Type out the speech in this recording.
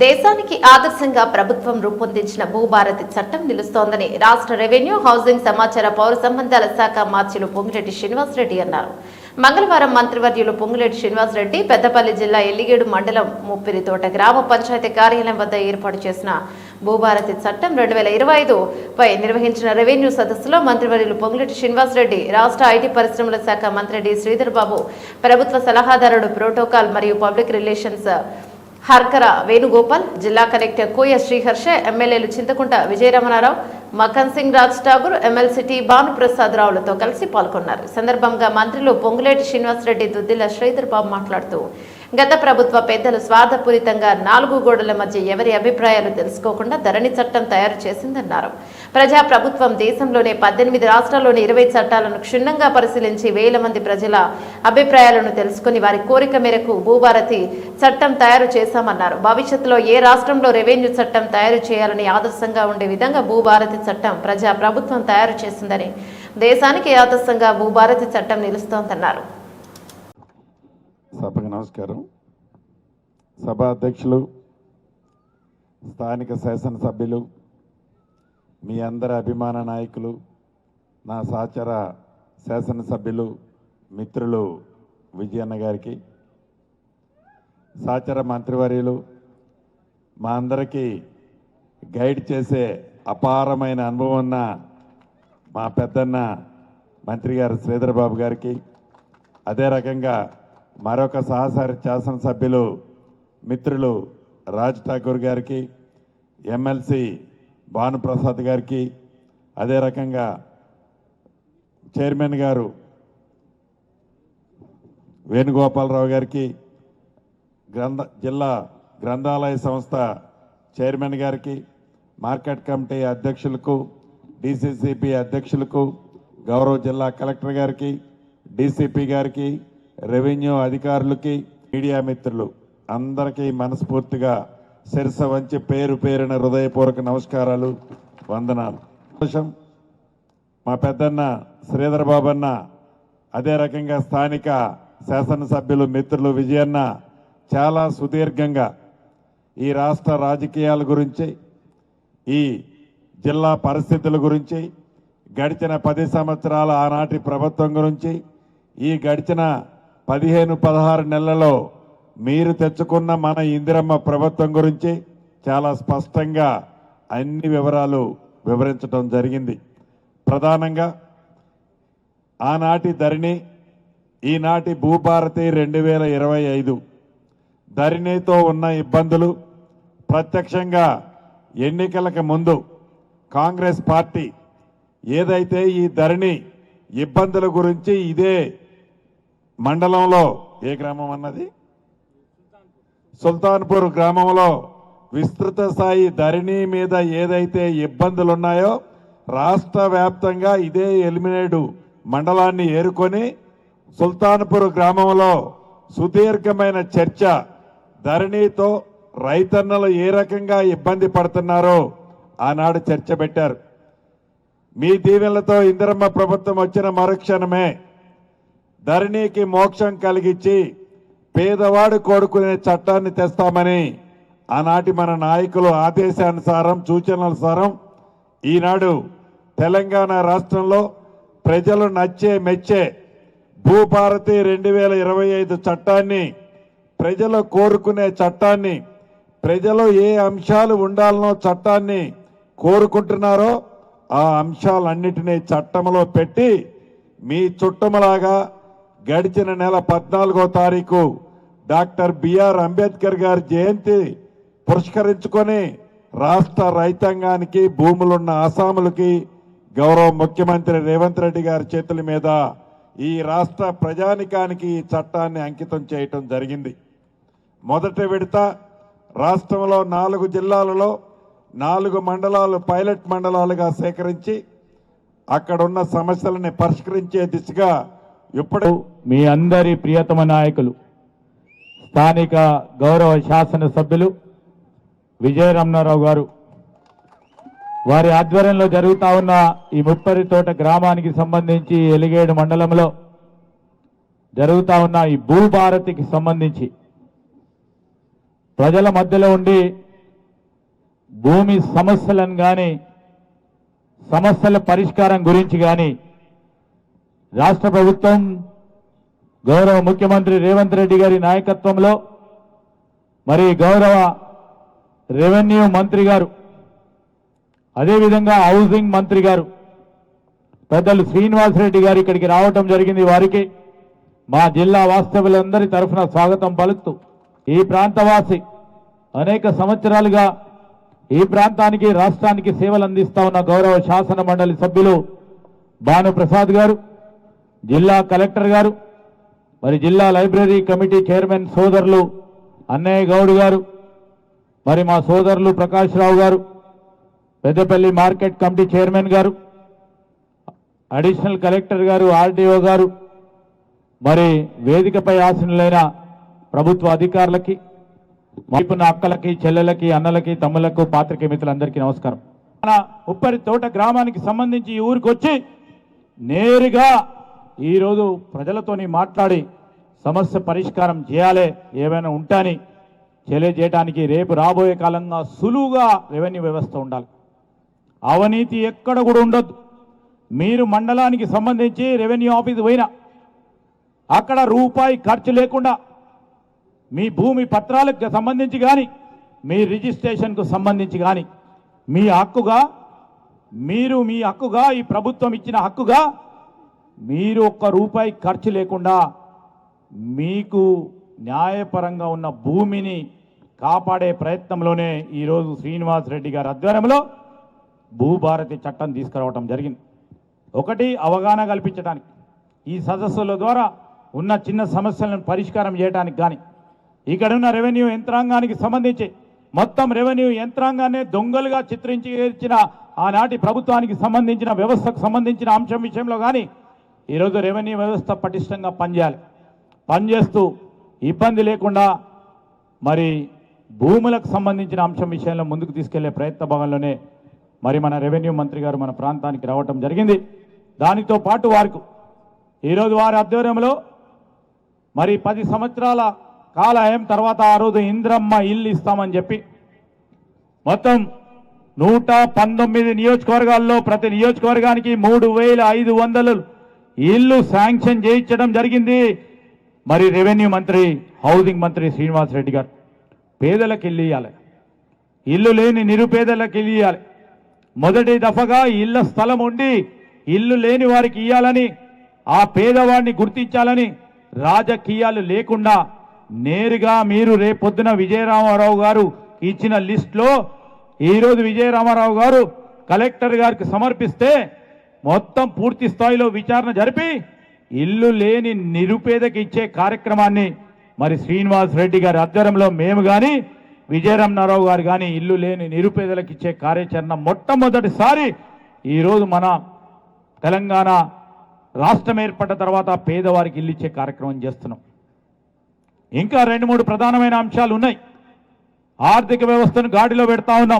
దేశానికి ఆదర్శంగా ప్రభుత్వం రూపొందించిన భూభారతి చట్టం నిలుస్తోందని రాష్ట్ర రెవెన్యూ హౌసింగ్ సమాచార పౌర సంబంధాల శాఖ మార్చిలు పొంగిరెడ్డి శ్రీనివాసరెడ్డి అన్నారు. మంగళవారం మంత్రివర్యులు పొంగులేటి శ్రీనివాసరెడ్డి పెద్దపల్లి జిల్లా ఎల్లిగేడు మండలం ముప్పిరితోట గ్రామ పంచాయతీ కార్యాలయం వద్ద ఏర్పాటు చేసిన భూభారతి చట్టం రెండు వేల ఇరవై ఐదు పై నిర్వహించిన రెవెన్యూ సదస్సులో మంత్రివర్యులు పొంగులేటి శ్రీనివాసరెడ్డి రాష్ట్ర ఐటీ పరిశ్రమల శాఖ మంత్రి డి శ్రీధర్ బాబు ప్రభుత్వ సలహాదారుడు ప్రోటోకాల్ మరియు పబ్లిక్ రిలేషన్స్ హర్కర వేణుగోపాల్ జిల్లా కలెక్టర్ కోయ శ్రీహర్ష ఎమ్మెల్యేలు చింతకుంట విజయరమణారావు మకన్ సింగ్ రాజ్ ఠాగూర్ ఎమ్మెల్సీ టి భానుప్రసాద్ రావులతో కలిసి పాల్గొన్నారు. ఈ సందర్భంగా మంత్రులు పొంగులేటి శ్రీనివాసరెడ్డి దుద్దిల శ్రీధర్ బాబు మాట్లాడుతూ గత ప్రభుత్వ పెద్దలు స్వార్థపూరితంగా నాలుగు గోడల మధ్య ఎవరి అభిప్రాయాలు తెలుసుకోకుండా ధరణి చట్టం తయారు చేసిందన్నారు. ప్రజా ప్రభుత్వం దేశంలోనే పద్దెనిమిది రాష్ట్రాల్లోని ఇరవై చట్టాలను క్షుణ్ణంగా పరిశీలించి వేల మంది ప్రజల అభిప్రాయాలను తెలుసుకుని వారి కోరిక మేరకు భూభారతి చట్టం తయారు చేశామన్నారు. భవిష్యత్తులో ఏ రాష్ట్రంలో రెవెన్యూ చట్టం తయారు చేయాలని ఆదర్శంగా ఉండే విధంగా భూభారతి చట్టం ప్రజా ప్రభుత్వం తయారు చేసిందని దేశానికి ఆదర్శంగా భూభారతి చట్టం నిలుస్తోందన్నారు. సభకు నమస్కారం. సభ అధ్యక్షులు స్థానిక శాసనసభ్యులు మీ అందరి అభిమాన నాయకులు నా సహచర శాసనసభ్యులు మిత్రులు విజయన్న గారికి సహచర మంత్రివర్యులు మా అందరికీ గైడ్ చేసే అపారమైన అనుభవం ఉన్న మా పెద్దన్న మంత్రి గారు శ్రీధర్ బాబు గారికి అదే రకంగా మరొక సహసారి శాసనసభ్యులు మిత్రులు రాజ్ ఠాకూర్ గారికి ఎమ్మెల్సీ భానుప్రసాద్ గారికి అదే రకంగా చైర్మన్ గారు వేణుగోపాలరావు గారికి గ్రంథ జిల్లా గ్రంథాలయ సంస్థ చైర్మన్ గారికి మార్కెట్ కమిటీ అధ్యక్షులకు డిసిసిపి అధ్యక్షులకు గౌరవ జిల్లా కలెక్టర్ గారికి డీసీపీ గారికి రెవెన్యూ అధికారులకి మీడియా మిత్రులు అందరికీ మనస్ఫూర్తిగా శిరస వంచి పేరు పేరున హృదయపూర్వక నమస్కారాలు వందనాలు. సంతోషం. మా పెద్దన్న శ్రీధర్ బాబన్న అదే రకంగా స్థానిక శాసనసభ్యులు మిత్రులు విజయన్న చాలా సుదీర్ఘంగా ఈ రాష్ట్ర రాజకీయాల గురించి ఈ జిల్లా పరిస్థితుల గురించి గడిచిన పది సంవత్సరాల ఆనాటి ప్రభుత్వం గురించి ఈ గడిచిన పదిహేను పదహారు నెలల్లో మీరు తెచ్చుకున్న మన ఇందిరమ్మ ప్రభుత్వం గురించి చాలా స్పష్టంగా అన్ని వివరాలు వివరించడం జరిగింది. ప్రధానంగా ఆనాటి ధరణి ఈనాటి భూభారతి రెండు వేల ఇరవై ఐదు. ధరణితో ఉన్న ఇబ్బందులు ప్రత్యక్షంగా ఎన్నికలకు ముందు కాంగ్రెస్ పార్టీ ఏదైతే ఈ ధరణి ఇబ్బందుల గురించి ఇదే మండలంలో ఏ గ్రామం అన్నది? సుల్తాన్పూర్ గ్రామంలో విస్తృత స్థాయి ధరణి మీద ఏదైతే ఇబ్బందులు ఉన్నాయో రాష్ట్ర వ్యాప్తంగా ఇదే ఎలిమినేడు మండలాన్ని ఏరుకొని సుల్తాన్పూర్ గ్రామంలో సుదీర్ఘమైన చర్చ ధరణితో రైతన్నలు ఏ రకంగా ఇబ్బంది పడుతున్నారో ఆనాడు చర్చ పెట్టారు. మీ దీవెనలతో ఇందిరమ్మ ప్రభుత్వం వచ్చిన మరుక్షణమే ధరణికి మోక్షం కలిగించి పేదవాడు కోరుకునే చట్టాన్ని తెస్తామని ఆనాటి మన నాయకులు ఆదేశానుసారం సూచనలనుసారం ఈనాడు తెలంగాణ రాష్ట్రంలో ప్రజలు నచ్చే మెచ్చే భూభారతి రెండు వేల ఇరవై ఐదు చట్టాన్ని ప్రజలు కోరుకునే చట్టాన్ని ప్రజలు ఏ అంశాలు ఉండాలనో చట్టాన్ని కోరుకుంటున్నారో ఆ అంశాలన్నిటినీ చట్టంలో పెట్టి మీ చుట్టములాగా గడిచిన నెల పద్నాలుగో తారీఖు డాక్టర్ బిఆర్ అంబేద్కర్ గారి జయంతి పురస్కరించుకొని రాష్ట్ర రైతాంగానికి భూములున్న ఆసాములకి గౌరవ ముఖ్యమంత్రి రేవంత్ రెడ్డి గారి చేతుల మీద ఈ రాష్ట్ర ప్రజానికానికి ఈ చట్టాన్ని అంకితం చేయటం జరిగింది. మొదటి విడత రాష్ట్రంలో నాలుగు జిల్లాలలో నాలుగు మండలాలు పైలట్ మండలాలుగా సేకరించి అక్కడున్న సమస్యలని పరిష్కరించే దిశగా ఇప్పుడు మీ అందరి ప్రియతమ నాయకులు స్థానిక గౌరవ శాసనసభ్యులు విజయరమణారావు గారు. వారి ఆధ్వర్యంలో జరుగుతూ ఉన్న ఈ ముప్పరితోట గ్రామానికి సంబంధించి ఎలిగేడు మండలంలో జరుగుతూ ఉన్న ఈ భూభారతికి సంబంధించి ప్రజల మధ్యలో ఉండి భూమి సమస్యలను కానీ సమస్యల పరిష్కారం గురించి కానీ రాష్ట్ర ప్రభుత్వం గౌరవ ముఖ్యమంత్రి రేవంత్ రెడ్డి గారి నాయకత్వంలో మరి గౌరవ రెవెన్యూ మంత్రి గారు అదేవిధంగా హౌసింగ్ మంత్రి గారు పెద్దలు శ్రీనివాసరెడ్డి గారు ఇక్కడికి రావటం జరిగింది వారికి. మా జిల్లా వాస్తవులందరి తరఫున స్వాగతం పలుకుతూ ఈ ప్రాంతవాసి అనేక సంవత్సరాలుగా ఈ ప్రాంతానికి రాష్ట్రానికి సేవలు అందిస్తా ఉన్న గౌరవ శాసన మండలి సభ్యులు భానుప్రసాద్ గారు జిల్లా కలెక్టర్ గారు మరి జిల్లా లైబ్రరీ కమిటీ చైర్మన్ సోదరులు అన్నయ్య గౌడ్ గారు మరి మా సోదరులు Prakash Rao garu Peddapalli market committee chairman garu additional collector garu RDO garu మరి వేదికపై ఆసనులైన ప్రభుత్వ అధికారులకి వైపున అక్కలకి చెల్లెలకి అన్నలకి తమ్ములకు పాత్రికే మిత్రులందరికీ నమస్కారం. మన ఉప్పరి తోట గ్రామానికి సంబంధించి ఈ ఊరికి వచ్చి నేరుగా ఈరోజు ప్రజలతోని మాట్లాడి సమస్య పరిష్కారం చేయాలి ఏమైనా ఉంటాని తెలియజేయడానికి రేపు రాబోయే కాలంగా సులువుగా రెవెన్యూ వ్యవస్థ ఉండాలి. అవినీతి ఎక్కడ కూడా ఉండొద్దు. మీరు మండలానికి సంబంధించి రెవెన్యూ ఆఫీస్ పోయినా అక్కడ రూపాయి ఖర్చు లేకుండా మీ భూమి పత్రాలకు సంబంధించి కానీ మీ రిజిస్ట్రేషన్కు సంబంధించి కానీ మీ హక్కుగా మీరు మీ హక్కుగా ఈ ప్రభుత్వం ఇచ్చిన హక్కుగా మీరు ఒక్క రూపాయి ఖర్చు లేకుండా మీకు న్యాయపరంగా ఉన్న భూమిని కాపాడే ప్రయత్నంలోనే ఈరోజు శ్రీనివాస్ రెడ్డి గారి ఆధ్వర్యంలో భూభారతి చట్టం తీసుకురావటం జరిగింది. ఒకటి అవగాహన కల్పించడానికి ఈ సదస్సుల ద్వారా ఉన్న చిన్న సమస్యలను పరిష్కారం చేయడానికి కానీ ఇక్కడ ఉన్న రెవెన్యూ యంత్రాంగానికి సంబంధించి మొత్తం రెవెన్యూ యంత్రాంగాన్ని దొంగలుగా చిత్రించి ఆనాటి ప్రభుత్వానికి సంబంధించిన వ్యవస్థకు సంబంధించిన అంశం విషయంలో కానీ ఈరోజు రెవెన్యూ వ్యవస్థ పటిష్టంగా పనిచేయాలి. పనిచేస్తూ ఇబ్బంది లేకుండా మరి భూములకు సంబంధించిన అంశం విషయంలో ముందుకు తీసుకెళ్ళే ప్రయత్న భాగంలోనే మరి మన రెవెన్యూ మంత్రి గారు మన ప్రాంతానికి రావటం జరిగింది. దానితో పాటు వారికి ఈరోజు వారి ఆధ్వర్యంలో మరి పది సంవత్సరాల కాలాయం తర్వాత ఆ రోజు ఇంద్రమ్మ ఇల్లు ఇస్తామని చెప్పి మొత్తం నూట పంతొమ్మిది నియోజకవర్గాల్లో ప్రతి నియోజకవర్గానికి మూడు వేల ఐదు వందలు ఇల్లు శాంక్షన్ చేయించడం జరిగింది. మరి రెవెన్యూ మంత్రి హౌసింగ్ మంత్రి శ్రీనివాస్ రెడ్డి గారు పేదలకు ఇల్లు ఇవ్వాలి ఇల్లు లేని నిరుపేదలకు ఇల్లు ఇవ్వాలి మొదటి దఫగా ఇళ్ళ స్థలం ఉండి ఇల్లు లేని వారికి ఇవ్వాలని ఆ పేదవాడిని గుర్తించాలని రాజకీయాలు లేకుండా నేరుగా మీరు రేపొద్దున విజయరామారావు గారు ఇచ్చిన లిస్ట్లో ఈరోజు విజయరామారావు గారు కలెక్టర్ గారికి సమర్పిస్తే మొత్తం పూర్తి స్థాయిలో విచారణ జరిపి ఇల్లు లేని నిరుపేదకి ఇచ్చే కార్యక్రమాన్ని మరి శ్రీనివాస్ రెడ్డి గారి ఆధ్వర్యంలో మేము కానీ విజయరామరావు గారు కానీ ఇల్లు లేని నిరుపేదలకు ఇచ్చే కార్యాచరణ మొట్టమొదటిసారి ఈరోజు మన తెలంగాణ రాష్ట్రం ఏర్పడ్డ తర్వాత పేదవారికి ఇల్లు ఇచ్చే కార్యక్రమం చేస్తున్నాం. ఇంకా రెండు మూడు ప్రధానమైన అంశాలు ఉన్నాయి ఆర్థిక వ్యవస్థను గాడిలో పెడతా ఉన్నాం.